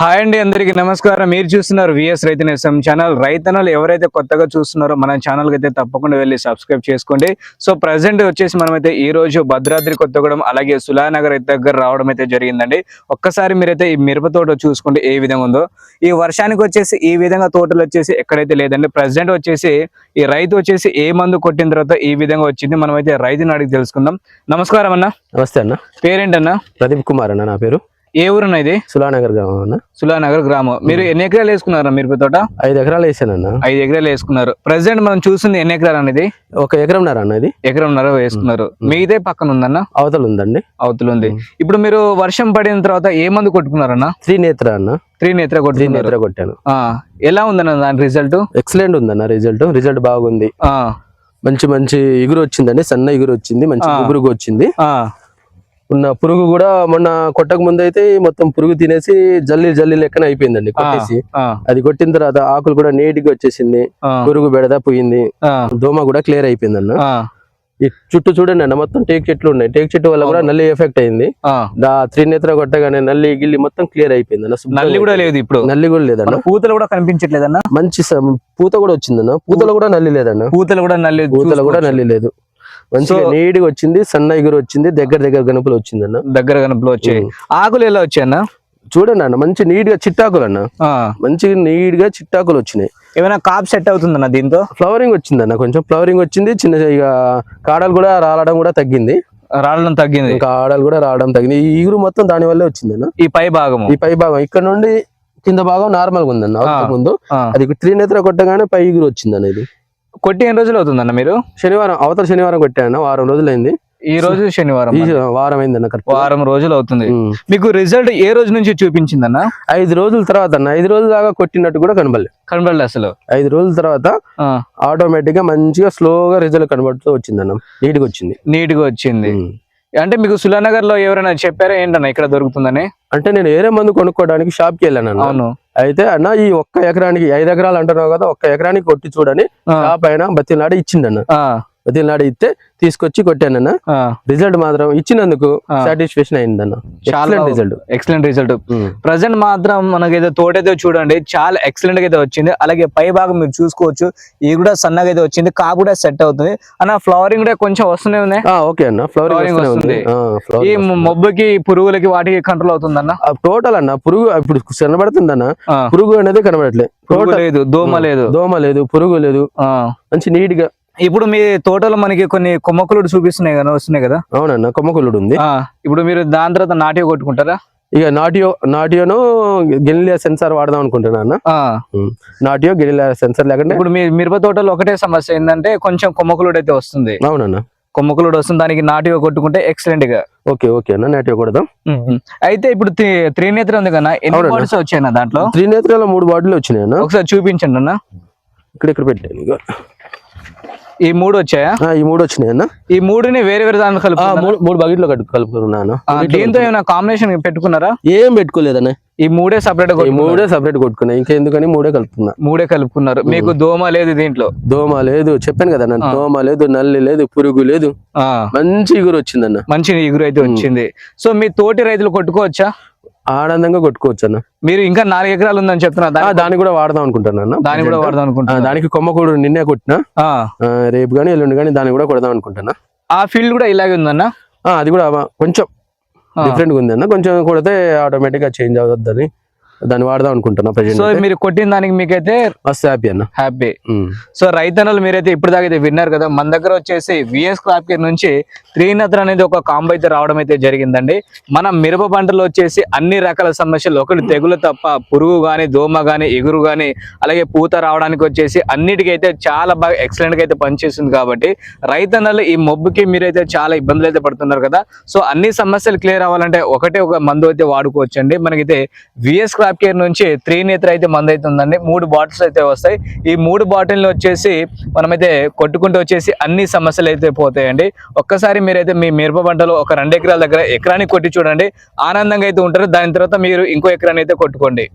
Hi అండి అందరికీ నమస్కారం. మీరు చూస్తున్నారు విఎస్ రైతు నేస్తం ఛానల్. రైతన్నలు ఎవరైతే కొత్తగా చూస్తున్నారో మన ఛానల్ అయితే తప్పకుండా వెళ్ళి సబ్స్క్రైబ్ చేసుకోండి. సో ప్రజెంట్ వచ్చేసి మనమైతే ఈ రోజు భద్రాద్రి కొత్తగూడెం అలాగే సులానగర్ దగ్గర రావడం అయితే జరిగిందండి. ఒక్కసారి మీరైతే ఈ మిరప తోట చూసుకుంటే ఏ విధంగా ఉందో. ఈ వర్షానికి వచ్చేసి ఈ విధంగా తోటలు వచ్చేసి ఎక్కడైతే లేదండి. ప్రజెంట్ వచ్చేసి ఈ రైతు వచ్చేసి ఏ మందు కొట్టిన తర్వాత ఈ విధంగా వచ్చింది మనమైతే రైతుని అడిగి తెలుసుకుందాం. నమస్కారం అన్న. నమస్తే అన్న. పేరేంటన్నా? ప్రదీప్ కుమార్ అన్న నా పేరు. ఏ ఊరున్న ఇది? సులానగర్ గ్రామం అన్న. సులానగర్ గ్రామం. మీరు ఎన్ని ఎకరాలు వేసుకున్నారా మిరప తోట ఐదు ఎకరాలు వేసానన్న. ఐదు ఎకరాలు వేసుకున్నారు. ప్రెసెంట్ మనం చూస్తుంది ఎన్ని ఎకరాలు అనేది ఒక ఎకరంన్నర అన్న ఇది. ఎకరంన్నర వేసుకున్నారు. మిగతా పక్కన ఉందన్న? అవతల ఉందండి. అవతల ఉంది. ఇప్పుడు మీరు వర్షం పడిన తర్వాత ఏ మందు కొట్టుకున్నారన్న? త్రినేత్ర అన్న. త్రీ నేత్ర కొట్టుకున్నారు. త్రినేత్ర కొట్టాను. ఎలా ఉందన్న దాని రిజల్ట్ ఎక్సలెంట్ ఉందన్న రిజల్ట్ రిజల్ట్ బాగుంది. మంచి మంచి ఇగురు వచ్చిందండి. సన్న ఇగురు వచ్చింది. మంచి ఆ. గుబురుగు వచ్చింది. ఉన్న పురుగు కూడా మొన్న కొట్టక ముందు అయితే మొత్తం పురుగు తినేసి జల్లి జల్లి లెక్కన అయిపోయిందండి కొట్టేసి. అది కొట్టిన తర్వాత ఆకులు కూడా నీటిగా వచ్చేసింది పురుగు బెడద పోయింది దోమ కూడా క్లియర్ అయిపోయింది అన్న ఈ చుట్టూ చూడండి అన్న మొత్తం టేక్ చెట్లు ఉన్నాయి. టేక్ చెట్టు వల్ల కూడా నల్లి ఎఫెక్ట్ అయింది. దా త్రినేత్ర కొట్టగానే నల్లి గిల్లి మొత్తం క్లియర్ అయిపోయింది నల్లి కూడా లేదు ఇప్పుడు. నల్లి కూడా లేదన్న. పూతలు కూడా కనిపించట్లేదన్న? మంచి పూత కూడా వచ్చిందన్న. పూతలో కూడా నల్లి లేదన్న. పూతలు కూడా నల్లి పూతలో కూడా. నల్లి లేదు. మంచిగా So- నీట్గా వచ్చింది సన్న ఎగురు వచ్చింది దగ్గర దగ్గర గనుపులు వచ్చిందన్న దగ్గర కనుపులు వచ్చాయి. ఆకులు ఎలా వచ్చాయన్న చూడండి అన్న మంచి నీట్గా చిట్టాకులు అన్న. ఆ, మంచిగా నీట్గా చిట్టాకులు వచ్చినాయి. ఏమైనా కాప్ సెట్ అవుతుందన్న దీంతో? ఫ్లవరింగ్ వచ్చిందన్న కొంచెం ఫ్లవరింగ్ వచ్చింది చిన్న ఇక కాడలు కూడా రాలడం కూడా తగ్గింది. రావడం తగ్గింది. ఇంకా ఆడలు కూడా రావడం తగ్గింది. ఈ ఈగురు మొత్తం దాని వల్లే వచ్చిందన్న ఈ పై భాగము. ఈ పై భాగం ఇక్కడ నుండి కింద భాగం నార్మల్గా ఉందన్న. ముందు. అది త్రినేత్ర కొట్టగానే పై ఈగురు వచ్చిందన్న ఇది. కొట్టి ఎన్ని రోజులు అవుతుందన్న మీరు? శనివారం అవతల శనివారం కొట్టాను వారం రోజులైంది. ఈ రోజు శనివారం వారం అయిందన్న కరెక్ట్ వారం రోజులు అవుతుంది. మీకు రిజల్ట్ ఏ రోజు నుంచి చూపించిందన్న? ఐదు రోజుల తర్వాత అన్న ఐదు రోజుల దాకా కొట్టినట్టు కూడా కనబడలేదు కనబడలే అసలు. ఐదు రోజుల తర్వాత ఆటోమేటిక్గా మంచిగా స్లోగా రిజల్ట్ కనబడుతూ వచ్చిందన్న నీట్గా వచ్చింది. నీట్గా వచ్చింది. అంటే మీకు సులానగర్లో ఎవరైనా చెప్పారా ఏంటన్న ఇక్కడ దొరుకుతుందని? అంటే నేను వేరే మందు కొనుక్కోవడానికి షాప్కి వెళ్ళాను అన్న అవును. అయితే అన్న ఈ ఒక్క ఎకరానికి ఐదు ఎకరాలు అంటున్నావు కదా ఒక్క ఎకరానికి కొట్టి చూడని ఆ, అయినా బతిలాడ ఇచ్చిండన్న బతిలాడ ఇస్తే తీసుకొచ్చి కొట్టానన్న. రిజల్ట్ మాత్రం ఇచ్చినందుకు. సాటిస్ఫాక్షన్ అయిందన్న. చాలా రిజల్ట్ ఎక్సలెంట్ రిజల్ట్ ప్రజెంట్ మాత్రం మనకైతే తోటైతే చూడండి చాలా ఎక్సలెంట్గా అయితే వచ్చింది. అలాగే పై భాగం మీరు చూసుకోవచ్చు ఇది కూడా సన్నగా అయితే వచ్చింది. కా కూడా సెట్ అవుతుంది. అన్న ఫ్లవరింగ్ కూడా కొంచెం వస్తూనే ఉంది. ఓకే అన్న. ఫ్లవరింగ్ వస్తుంది. ఈ మొబ్బుకి పురుగులకి వాటికి కంట్రోల్ అవుతుందన్న టోటల్ అన్న పురుగు ఇప్పుడు కనబడుతుందన్న ఆ, పురుగు అనేది కనబడట్లేదు లేదు దోమ లేదు. దోమ లేదు పురుగు లేదు. మంచి నీట్గా ఇప్పుడు మీ తోటలో మనకి కొన్ని కొమ్మకులు చూపిస్తున్నాయి కదా వస్తున్నాయి కదా? అవునన్న కొమ్మకులుడు ఉంది ఇప్పుడు మీరు దాని తర్వాత నాటి కొట్టుకుంటారా? ఇక నాటియో నాటియోను గెలిలియా సెన్సార్ వాడదాం అనుకుంటున్నా అన్న. ఆ. నాటియో గెలిలియా సెన్సార్ లేకుంటే ఇప్పుడు మీ మిరప తోటలో ఒకటే సమస్య ఏంటంటే కొంచెం కొమ్మకులుడు అయితే వస్తుంది. అవునన్న. కొమ్మకులుడు వస్తుంది దానికి నాటిగా కొట్టుకుంటే ఎక్సలెంట్గా. ఓకే ఓకే అన్న నాటియో కొడదాం. అయితే ఇప్పుడు త్రి- త్రినేత్ర ఉంది కదా ఎన్ని. బాటిల్స్ వచ్చాయన్న దాంట్లో? త్రినేత్రాల మూడు బాటిల్ వచ్చినాయి ఒకసారి చూపించండి అన్న. ఇక్కడ ఇక్కడ పెట్టాను ఈ మూడు వచ్చాయా? ఈ మూడు వచ్చినాయి అన్న. ఈ మూడుని వేరే వేరే దాంట్లో ఆ, కలుపు మూడు బకెట్లో కలుపు కలుపుకున్నా అన్న. దీంతో ఏమైనా కాంబినేషన్ పెట్టుకున్నారా? ఏం పెట్టుకోలేదన్న. ఈ మూడే సపరేట్ ఈ మూడే సపరేట్ కొట్టుకున్నా. ఇంకెందుకని మూడే కలుపుకున్నా మూడే కలుపుకున్నారు. మీకు దోమ లేదు దీంట్లో? దోమ లేదు. చెప్పాను కదా దోమ లేదు నల్లి లేదు పురుగు లేదు. మంచి ఇగురు వచ్చిందన్న. మంచి ఎగురు అయితే వచ్చింది. సో మీ తోటి రైతులు కొట్టుకోవచ్చా? ఆనందంగా కొట్టుకోవచ్చు అన్న. మీరు ఇంకా నాలుగు ఎకరాలు ఉందని చెప్తున్నా దాన్ని కూడా వాడదాం అనుకుంటాను అన్న. దాన్ని కూడా వాడదాం అనుకుంటున్నా దానికి కొమ్మ కూడా నిన్నే కొట్టినా రేపు కానీ ఎల్లుండి కానీ దాన్ని కూడా కొడదాం అనుకుంటున్నా. ఆ ఫీల్డ్ కూడా ఇలాగే ఉందన్న? అది కూడా కొంచెం. డిఫరెంట్గా ఉంది అన్న. కొంచెం కొడితే ఆటోమేటిక్గా చేంజ్ అవుతుందని దాన్ని వాడదాం అనుకుంటున్నా సో మీరు కొట్టిన దానికి మీకైతే మస్తు హ్యాపీ అన్న. హ్యాపీ. సో రైతన్నలు మీరైతే ఇప్పుడు దాకా అయితే విన్నారు కదా మన దగ్గర వచ్చేసి విఎస్ క్రాప్ కేర్ నుంచి త్రీనత్ర అనేది ఒక కాంబో అయితే రావడం అయితే జరిగిందండి. మన మిరప పంటలో వచ్చేసి అన్ని రకాల సమస్యలు ఒకటి తెగులు తప్ప పురుగు గాని దోమ గాని ఎగురు గాని అలాగే పూత రావడానికి వచ్చేసి అన్నిటికైతే చాలా బాగా ఎక్సలెంట్గా అయితే పనిచేస్తుంది కాబట్టి రైతన్నలు ఈ మొబ్బుకి మీరైతే చాలా ఇబ్బందులు అయితే పడుతున్నారు కదా. సో అన్ని సమస్యలు క్లియర్ అవ్వాలంటే ఒకటే ఒక మందు అయితే వాడుకోవచ్చండి. మనకైతే విఎస్ క్రాప్ కేర్ నుంచి త్రీ నేత్ర అయితే మందు అయితే ఉందండి మూడు బాటిల్స్ అయితే వస్తాయి. ఈ మూడు బాటిల్ వచ్చేసి మనమైతే కొట్టుకుంటూ వచ్చేసి అన్ని సమస్యలు అయితే పోతాయండి. ఒక్కసారి మీరైతే మీ మిరప పంటలో ఒక రెండు ఎకరాల దగ్గర ఎకరానికి కొట్టి చూడండి. ఆనందంగా అయితే ఉంటారు. దాని తర్వాత మీరు ఇంకో ఎకరాన్ని అయితే కొట్టుకోండి.